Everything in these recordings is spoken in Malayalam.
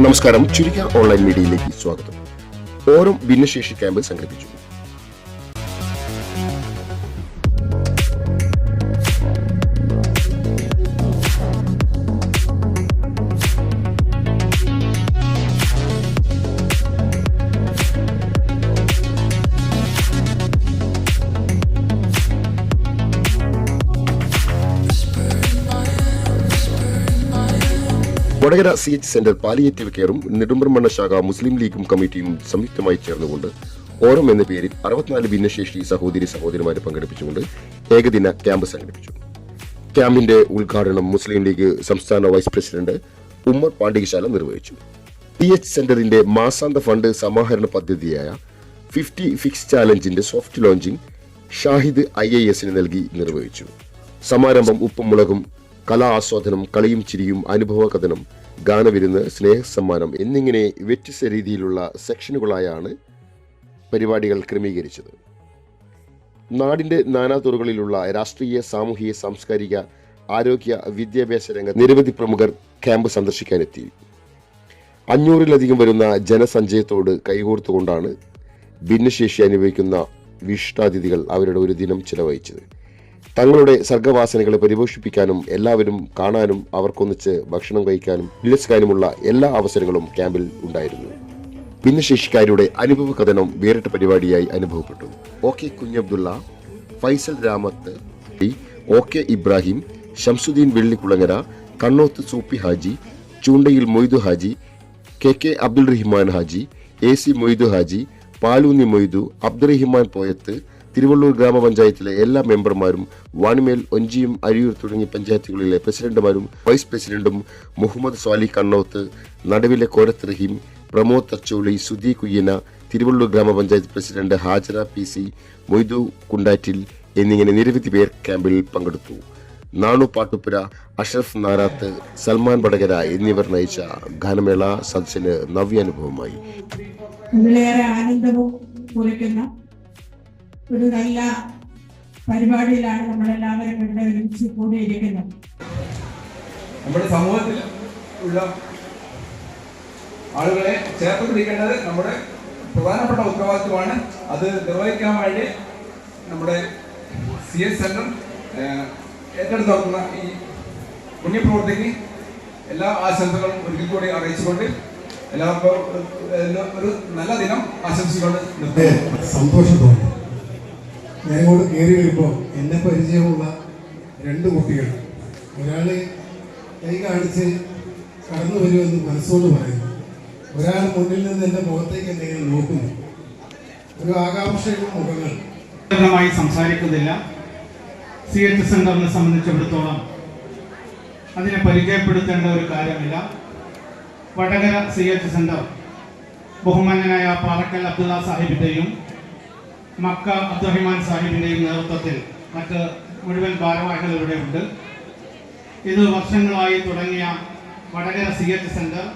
നമസ്കാരം. ചുരുക്ക ഓൺലൈൻ മീഡിയയിലേക്ക് സ്വാഗതം. ഓരോ ഭിന്നശേഷി ക്യാമ്പ് സംഘടിപ്പിച്ചു. Vadakara C H centre palliative കെയറും Nedumpramanna ശാഖ മുസ്ലിം ലീഗും കമ്മിറ്റിയും സംയുക്തമായി ചേർന്നുകൊണ്ട് ഓരം എന്ന പേരിൽ അറുപത്തിനാല് ഭിന്നശേഷി സഹോദരി സഹോദരിമാരെ പങ്കെടുപ്പിച്ചുകൊണ്ട് ഏകദിന ക്യാമ്പ് സംഘടിപ്പിച്ചു. ക്യാമ്പിന്റെ ഉദ്ഘാടനം മുസ്ലിം ലീഗ് സംസ്ഥാന വൈസ് പ്രസിഡന്റ് ഉമ്മർ പാണ്ഡികശാല നിർവഹിച്ചു. പി എച്ച് സെന്ററിന്റെ മാസാന്ത ഫണ്ട് സമാഹരണ പദ്ധതിയായ fifty fix ചാലഞ്ചിന്റെ soft launching Shahid I A എസിന് നൽകി നിർവഹിച്ചു. സമാരംഭം ഉപ്പും മുളകും കലാ ആസ്വാദനം കളിയും ചിരിയും അനുഭവ കഥനം ഗാനവിരുന്ന് സ്നേഹസമ്മാനം എന്നിങ്ങനെ വ്യത്യസ്ത രീതിയിലുള്ള സെക്ഷനുകളായാണ് പരിപാടികൾ ക്രമീകരിച്ചത്. നാടിന്റെ നാനാതുറകളിലുള്ള രാഷ്ട്രീയ സാമൂഹിക സാംസ്കാരിക ആരോഗ്യ വിദ്യാഭ്യാസ രംഗത്ത് നിരവധി പ്രമുഖർ ക്യാമ്പ് സന്ദർശിക്കാനെത്തി. അഞ്ഞൂറിലധികം വരുന്ന ജനസഞ്ചയത്തോട് കൈകോർത്തുകൊണ്ടാണ് ഭിന്നശേഷി അനുഭവിക്കുന്ന വിശിഷ്ടാതിഥികൾ അവരുടെ ഒരു ദിനം ചിലവഴിച്ചത്. തങ്ങളുടെ സർഗവാസനകളെ പരിപോഷിപ്പിക്കാനും എല്ലാവരും കാണാനും അവർക്കൊന്നിച്ച് ഭക്ഷണം കഴിക്കാനും വിലസിക്കാനുമുള്ള എല്ലാ അവസരങ്ങളും ക്യാമ്പിൽ ഉണ്ടായിരുന്നു. ഭിന്നശേഷിക്കാരുടെ അനുഭവ കഥനം വേറിട്ട പരിപാടിയായി അനുഭവപ്പെട്ടു. O K Kunhabdulla Faisal Ramath O K Ibrahim Shamsuddin Vellikulangara Kannoth Soopy Haji Choondayil Moidu Haji K K Abdul Rahman Haji A C Moidu Haji Paloonni Moidu Abdurahiman Poyath Thiruvallur ഗ്രാമപഞ്ചായത്തിലെ എല്ലാ മെമ്പർമാരും വാണിമേൽ ഒഞ്ചിയും അരിയൂർ തുടങ്ങിയ പഞ്ചായത്തുകളിലെ പ്രസിഡന്റുമാരും വൈസ് പ്രസിഡന്റും മുഹമ്മദ് സ്വാലി കണ്ണോത്ത് നടുവിലെ കോരത്ത് റഹീം പ്രമോദ് തച്ചോളി സുധി കുയ്യന തിരുവള്ളൂർ ഗ്രാമപഞ്ചായത്ത് president Hajara P C Moidu Kundattil എന്നിങ്ങനെ നിരവധി പേർ ക്യാമ്പിൽ പങ്കെടുത്തു. നാണു പാട്ടുപുര അഷ്റഫ് നാരാത്ത് സൽമാൻ വടകര എന്നിവർ നയിച്ച ഗാനമേള സദസ്സിന് നവ്യാനുഭവമായി. ആനന്ദവും കുറിക്കുന്ന ഒരു നല്ല പരിപാടിയിലാണ് നമ്മളെല്ലാവരും ഇവിടെ ഒരുമിച്ച് കൂടിയിരിക്കുന്നത്. നമ്മുടെ സമൂഹത്തിൽ ഉള്ള ആളുകളെ ചേർത്ത് പിടിക്കേണ്ടത് നമ്മുടെ പ്രധാനപ്പെട്ട ഉത്തരവാദിത്വമാണ്. അത് നിർവഹിക്കാൻ വേണ്ടി നമ്മുടെ സി എസ് സെന്റർ ഏറ്റെടുത്ത് നടത്തുന്ന ഈ പുണ്യപ്രവർത്തിക്ക് എല്ലാ ആശംസകളും ഒരിക്കൽ കൂടി അറിയിച്ചുകൊണ്ട് എല്ലാവർക്കും ഒരു- നല്ല ദിനം ആശംസിച്ചുകൊണ്ട് നിർദ്ദേശം സന്തോഷത്തോടെ സന്തോഷം തോന്നി ഞാൻ ഇങ്ങോട്ട് കയറി വരുമ്പോൾ എന്നെ പരിചയമുള്ള രണ്ട് കുട്ടികൾ. ഒരാൾ കൈ കാണിച്ച് കടന്നു വരുമെന്ന് മനസ്സോട് പറയുന്നു. ഒരാൾ മുന്നിൽ നിന്ന് എന്റെ മുഖത്തേക്ക് എന്തെങ്കിലും നോക്കുന്നു. ഒരു ആകാംക്ഷയുള്ള മുഖങ്ങൾ. ായി സംസാരിക്കുന്നില്ല. സി എച്ച് സെന്ററിനെ സംബന്ധിച്ചിടത്തോളം അതിനെ പരിചയപ്പെടുത്തേണ്ട ഒരു കാര്യമില്ല. വടകര സി എച്ച് സെന്റർ ബഹുമാന്യനായ പാറക്കൽ അബ്ദുള്ള സാഹിബിന്റെയും മക്ക അബ്ദുറഹിമാൻ സാഹിബിന്റെയും നേതൃത്വത്തിൽ മറ്റ് മുഴുവൻ ഭാരവാഹികൾ ഇവിടെ ഉണ്ട്. ഇത് വർഷങ്ങളായി തുടങ്ങിയ വടകര സി എച്ച് സെന്റർ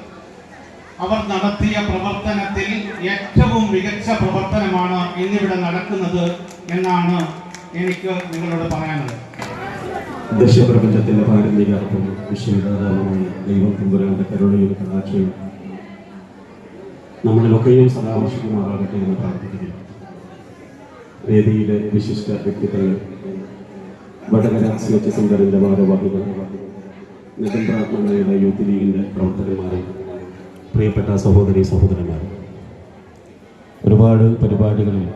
അവർ നടത്തിയ പ്രവർത്തനത്തിൽ ഏറ്റവും മികച്ച പ്രവർത്തനമാണ് ഇന്നിവിടെ നടക്കുന്നത് എന്നാണ് എനിക്ക് നിങ്ങളോട് പറയാനുള്ളത്. ദൃശ്യപ്രപഞ്ചത്തിന്റെ പാരമ്പര്യാർത്ഥം വിശ്വവിധാതാവുമായി ദൈവം തമ്പുരാന്റെ കരുണയും കടാക്ഷയും നമ്മളിലൊക്കെയും സദാ വർഷിക്കുമാറാകട്ടെ എന്ന് പ്രാർത്ഥിക്കുന്നു വേദിയിലെ വിശിഷ്ട വ്യക്തിത്വങ്ങൾ. വടകര സി എച്ച് സെന്ററിന്റെ ഭാരവാഹികൾ നെടുമ്പ്രാത്മയുടെ യൂത്ത് ലീഗിന്റെ പ്രവർത്തകന്മാരെ പ്രിയപ്പെട്ട സഹോദരി സഹോദരന്മാർ ഒരുപാട് പരിപാടികളിൽ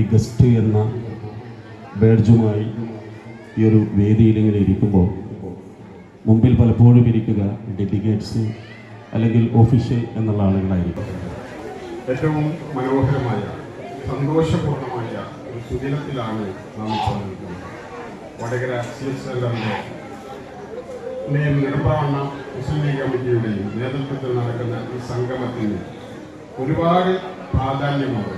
ഈ ഗസ്റ്റ് എന്ന ബേഡ്ജുമായി ഈ ഒരു വേദിയിലിങ്ങനെ ഇരിക്കുമ്പോൾ മുമ്പിൽ പലപ്പോഴും ഇരിക്കുക ഡെലിഗേറ്റ്സ് അല്ലെങ്കിൽ ഒഫീഷ്യൽ എന്നുള്ള ആളുകളായിരിക്കും. ഏറ്റവും മനോഹരമായ സന്തോഷപൂർണമായ ഒരു സുദിനത്തിലാണ് നാം ഇപ്പോൾ വടകര സി എച്ച് സെന്ററിന്റെ നിർമ്മാണ മുസ്ലിം ലീഗ് കമ്മിറ്റിയുടെയും നേതൃത്വത്തിൽ നടക്കുന്ന ഈ സംഗമത്തിന് ഒരുപാട് പ്രാധാന്യമുണ്ട്.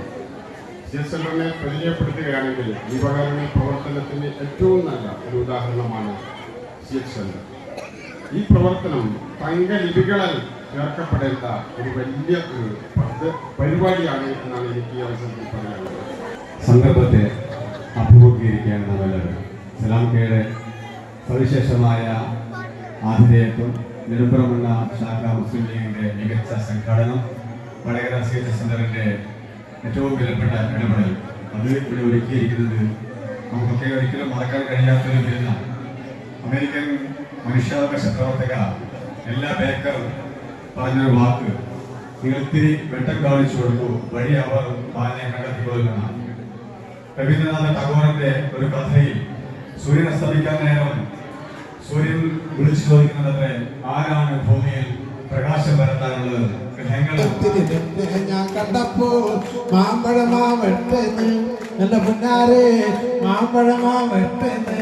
സി എസ് സെന്ററിനെ പരിചയപ്പെടുത്തുകയാണെങ്കിൽ ദീപകാരണ പ്രവർത്തനത്തിന് ഏറ്റവും നല്ല ഒരു ഉദാഹരണമാണ് സി എസ് സെന്റർ ഈ പ്രവർത്തനം തങ്കലിപികളിൽ ചേർക്കപ്പെടേണ്ട ഒരു വലിയ പരിപാടിയാണ് എന്നാണ് എനിക്ക് ഈ അവസരത്തിൽ പറയാനുള്ളത്. സന്ദർഭത്തെ അഭിമുഖീകരിക്കുകയാണ് നമ്മളെല്ലാവരും സലാംകയുടെ സവിശേഷമായ ആതിഥേയത്വം നിരന്തരമുള്ള ശാഖ മുസ്ലിം ലീഗിന്റെ മികച്ച സംഘടനം വടകര സി എച്ച് സെന്ററിന്റെ ഏറ്റവും വിലപ്പെട്ട ഇടപെടൽ. അത് ഇവിടെ ഒരുക്കിയിരിക്കുന്നത് നമുക്കൊക്കെ ഒരിക്കലും മറക്കാൻ കഴിയാത്തൊരു വിരുന്ന അമേരിക്കൻ മനുഷ്യാവകാശ പ്രവർത്തക എല്ലാ ബേക്കർ പറഞ്ഞൊരു വാക്ക്. നിങ്ങൾ ഇത്തിരി വെട്ടം കാണിച്ചു കൊടുക്കൂ. വഴി അവർ താനെ പോകുന്ന രവീന്ദ്രനാഥ ടാഗോറിന്റെ ഒരു കഥയിൽ സൂര്യൻ അസ്തമിക്കാൻ നേരം സൂര്യൻ വിളിച്ചു ചോദിക്കുന്നത് ആരാണ് ഭൂമിയിൽ പ്രകാശം പരത്താനുള്ളത്? ഗ്രഹങ്ങൾ ഞാൻ കണ്ടപ്പോൾ മാമ്പഴമാ വെട്ടെന്ന്. എന്റെ പുന്നാരെ മാമ്പഴമാ വെട്ടെന്ന്.